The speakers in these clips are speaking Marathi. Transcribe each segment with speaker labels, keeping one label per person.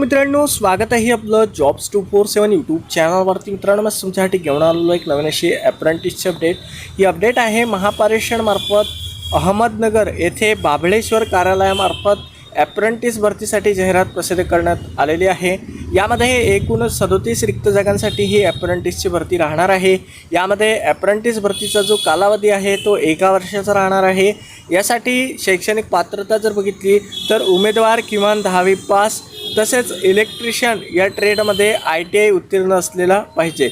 Speaker 1: मित्रांनो स्वागत आहे आपलं jobs two four seven YouTube चॅनलवरती मित्रांनो मग तुमच्यासाठी घेऊन आलेलो एक नवीन अशी अप्रेंटिसची अपडेट ही अपडेट आहे महापारेषणमार्फत अहमदनगर येथे बाभळेश्वर कार्यालयामार्फत ॲप्रेंटिस भरतीसाठी जाहिरात प्रसिद्ध करण्यात आलेली आहे. यामध्ये एकूण सदोतीस रिक्त जागांसाठी ही ॲप्रेंटिसची भरती राहणार आहे. यामध्ये ॲप्रेंटिस भरतीचा जो कालावधी आहे तो एका वर्षाचा राहणार आहे. यासाठी शैक्षणिक पात्रता जर बघितली तर उमेदवार किमान दहावी पास तसेच इलेक्ट्रिशियन या ट्रेडमध्ये आय टी आय उत्तीर्ण असलेला पाहिजे.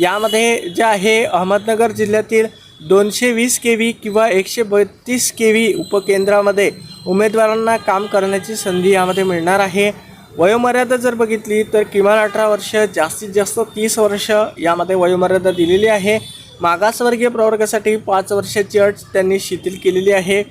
Speaker 1: यामध्ये जे आहे अहमदनगर जिल्ह्यातील दोनशे वीस के व्ही किंवा एकशे बत्तीस के व्ही उपकेंद्रामध्ये उमेदवारांना काम करण्याची संधी यामध्ये मिळणार आहे. वयोमर्यादा जर बघितली तर किमान अठरा वर्ष जास्तीत जास्त तीस वर्ष यामध्ये वयोमर्यादा दिलेली आहे. मागासवर्गीय प्रवर्गासाठी पाच वर्षाची अट त्यांनी शिथिल केलेली आहे.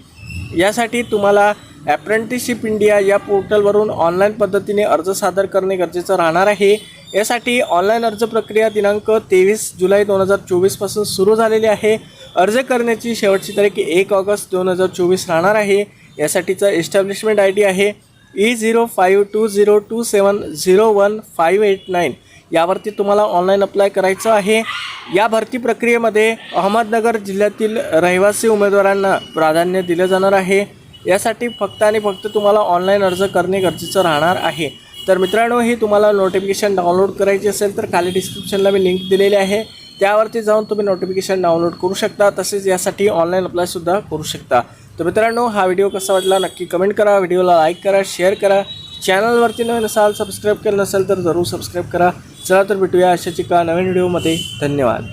Speaker 1: यासाठी तुम्हाला ॲप्रेंटिसशिप इंडिया या पोर्टलवरून ऑनलाईन पद्धतीने अर्ज सादर करणे गरजेचं राहणार आहे. यासाठी ऑनलाईन अर्ज प्रक्रिया दिनांक तेवीस जुलै दोन हजार चोवीसपासून सुरू झालेली आहे. अर्ज करण्याची शेवटची तारीख एक ऑगस्ट दोन हजार चोवीस राहणार आहे. यासाठीचा एस्टॅब्लिशमेंट आय डी आहे. E zero five two zero two seven zero one five eight nine यावरती तुम्हाला ऑनलाईन अप्लाय करायचं आहे. या भरती प्रक्रियेमध्ये अहमदनगर जिल्ह्यातील रहिवासी उमेदवारांना प्राधान्य दिलं जाणार आहे. यासाठी फक्त आणि फक्त तुम्हाला ऑनलाईन अर्ज करणे गरजेचं राहणार आहे. तर मित्रांनो ही तुम्हाला नोटिफिकेशन डाउनलोड करायची असेल तर खाली डिस्क्रिप्शनला मी लिंक दिलेली आहे. त्यावरती जाऊन तुम्ही नोटिफिकेशन डाउनलोड करू शकता. तसेच यासाठी ऑनलाईन अप्लायसुद्धा करू शकता. तर मित्रांनो हा व्हिडिओ कसा वाटला नक्की कमेंट करा. व्हिडिओला लाईक करा शेअर करा. चॅनलवरती नवीन असाल सबस्क्राईब केलं नसेल तर जरूर सबस्क्राईब करा. चला तर भेटूया अशाच एका नवीन व्हिडिओमध्ये धन्यवाद.